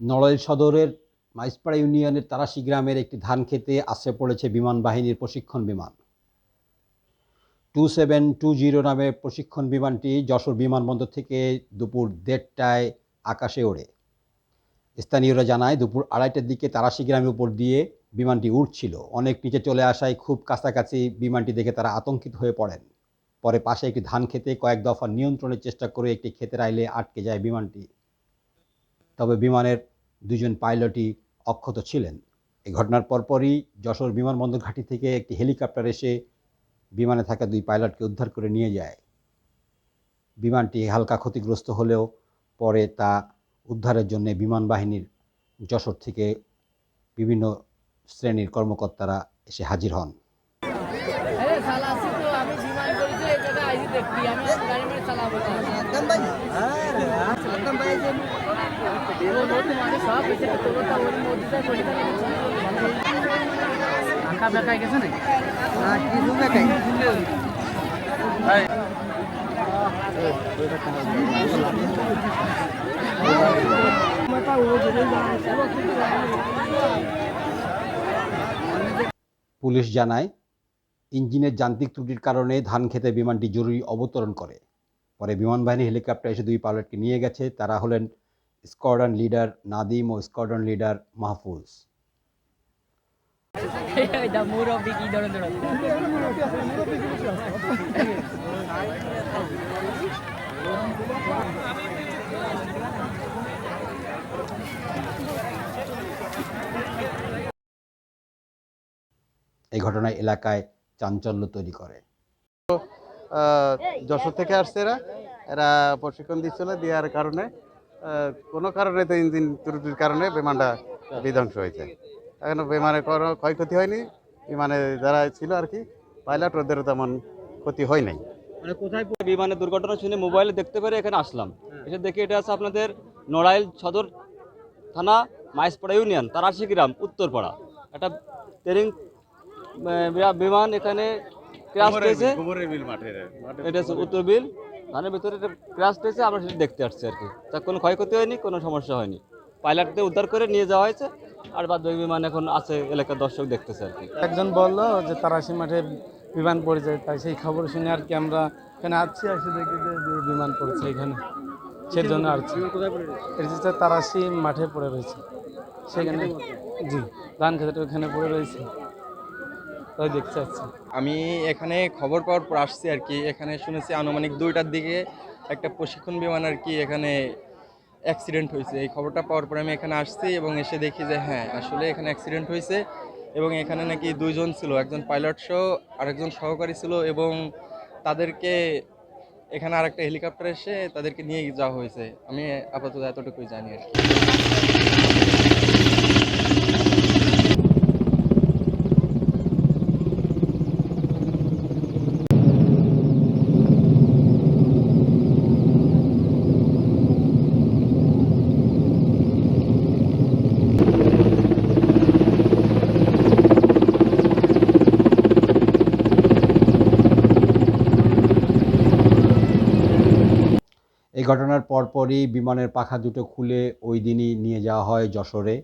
নড়াইল সদরের মাইসপাড়া ইউনিয়নের তারাশি গ্রামের একটি ধান খেতে আশ্রে পড়েছে বিমান বাহিনীর প্রশিক্ষণ বিমান। টু সেভেন টু জিরো নামের প্রশিক্ষণ বিমানটি যশোর বিমানবন্দর থেকে দুপুর দেড়টায় আকাশে ওড়ে। স্থানীয়রা জানায়, দুপুর আড়াইটার দিকে তারাশি গ্রামের উপর দিয়ে বিমানটি উঠছিল অনেক নিচে চলে আসায় খুব কাছাকাছি বিমানটি দেখে তারা আতঙ্কিত হয়ে পড়েন। পরে পাশে একটি ধান খেতে কয়েক দফা নিয়ন্ত্রণের চেষ্টা করে একটি ক্ষেতের আইলে আটকে যায় বিমানটি। তবে বিমানের দুজন পাইলটই অক্ষত ছিলেন। এই ঘটনার পরপরই যশোর বিমানবন্দর ঘাঁটি থেকে একটি হেলিকপ্টার এসে বিমানে থাকা দুই পাইলটকে উদ্ধার করে নিয়ে যায়। বিমানটি হালকা ক্ষতিগ্রস্ত হলেও পরে তা উদ্ধারের জন্য বিমান বাহিনীর যশোর থেকে বিভিন্ন শ্রেণির কর্মকর্তারা এসে হাজির হন। আরে শালা পুলিশ জানায়, ইঞ্জিনের যান্ত্রিক ত্রুটির কারণে ধান খেতে বিমানটি জরুরি অবতরণ করে। পরে বিমানবাহিনী হেলিকপ্টার এসে দুই পাইলটকে নিয়ে গেছে। তারা হলেন স্কোয়াড্রন লিডার নাদিম ও স্কোয়াড্রন লিডার মাহফুজ। মুরব্বী কি ধরে এই ঘটনায় এলাকায় চাঞ্চল্য তৈরি করে। যশোর থেকে আসছে এরা। এরা প্রশিক্ষণ দিচ্ছিল দেওয়ার কারণে। কোনো কারণে তো ইঞ্জিন ত্রুটির কারণে বিমানটা বিধ্বংস হয়েছে। এখন বিমানে কোনো ক্ষয়ক্ষতি হয়নি। বিমানে যারা ছিল আর কি পাইলট ওদেরও তেমন ক্ষতি হয় নাই। মানে কোথায় বিমানের দুর্ঘটনা শুনে মোবাইলে দেখতে পেরে এখানে আসলাম। এসে দেখি এটা আছে আপনাদের নড়াইল সদর থানা মাইসপাড়া ইউনিয়ন তারাশি গ্রাম উত্তরপাড়া। একটা ট্রেনিং বিমান এখানে ক্রাশ হয়েছে এটা হচ্ছে উত্তর বিল। ধানের ভিতরে ক্রাশ হয়েছে আমরা সেটা দেখতে আসছি আর কি। তার কোনো ক্ষয়ক্ষতি হয়নি কোনো সমস্যা হয়নি। পাইলটদের উদ্ধার করে নিয়ে যাওয়া হয়েছে আর বাদ বিমান এখন আছে এলাকার দর্শক দেখতেছে আর কি। একজন বলল যে তারাশি মাঠে বিমান পড়ে যায় তাই সেই খবর শুনে আর কি আমরা এখানে আসছি এসে দেখি যে বিমান পড়েছে এখানে। সেই জন্য আসছি এটা তারাশি মাঠে পড়ে রয়েছে। সেখানে জি ধান খেতে ওখানে পড়ে রয়েছে। দেখতে আসছি আমি এখানে খবর পাওয়ার পর আসছি আর কি। এখানে শুনেছি আনুমানিক দুইটার দিকে একটা প্রশিক্ষণ বিমান আর কি এখানে অ্যাক্সিডেন্ট হয়েছে। এই খবরটা পাওয়ার পরে আমি এখানে আসছি এবং এসে দেখি যে হ্যাঁ আসলে এখানে অ্যাক্সিডেন্ট হয়েছে এবং এখানে নাকি দুইজন ছিল, একজন পাইলট সহ আরেকজন সহকারী ছিল এবং তাদেরকে এখানে আরেকটা হেলিকপ্টার এসে তাদেরকে নিয়ে যাওয়া হয়েছে। আমি আপাতত এতটুকুই জানি আর কি। এই ঘটনার পরপরই বিমানের পাখা দুটো খুলে ওই দিনই নিয়ে যাওয়া হয় যশোরে।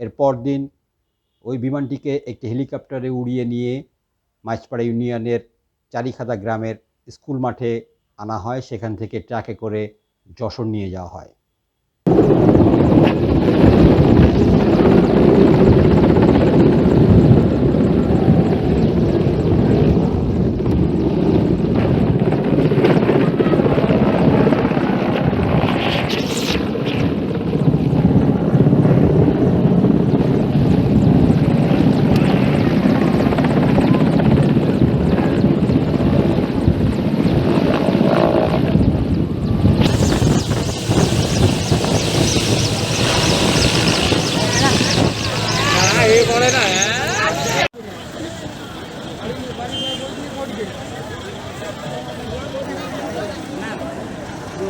এর পরদিন ওই বিমানটিকে একটি হেলিকপ্টারে উড়িয়ে নিয়ে মাছপাড়া ইউনিয়নের চারিখাদা গ্রামের স্কুল মাঠে আনা হয়। সেখান থেকে ট্রাকে করে যশোর নিয়ে যাওয়া হয়।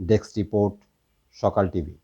ডেস্ক রিপোর্ট সকাল টিভি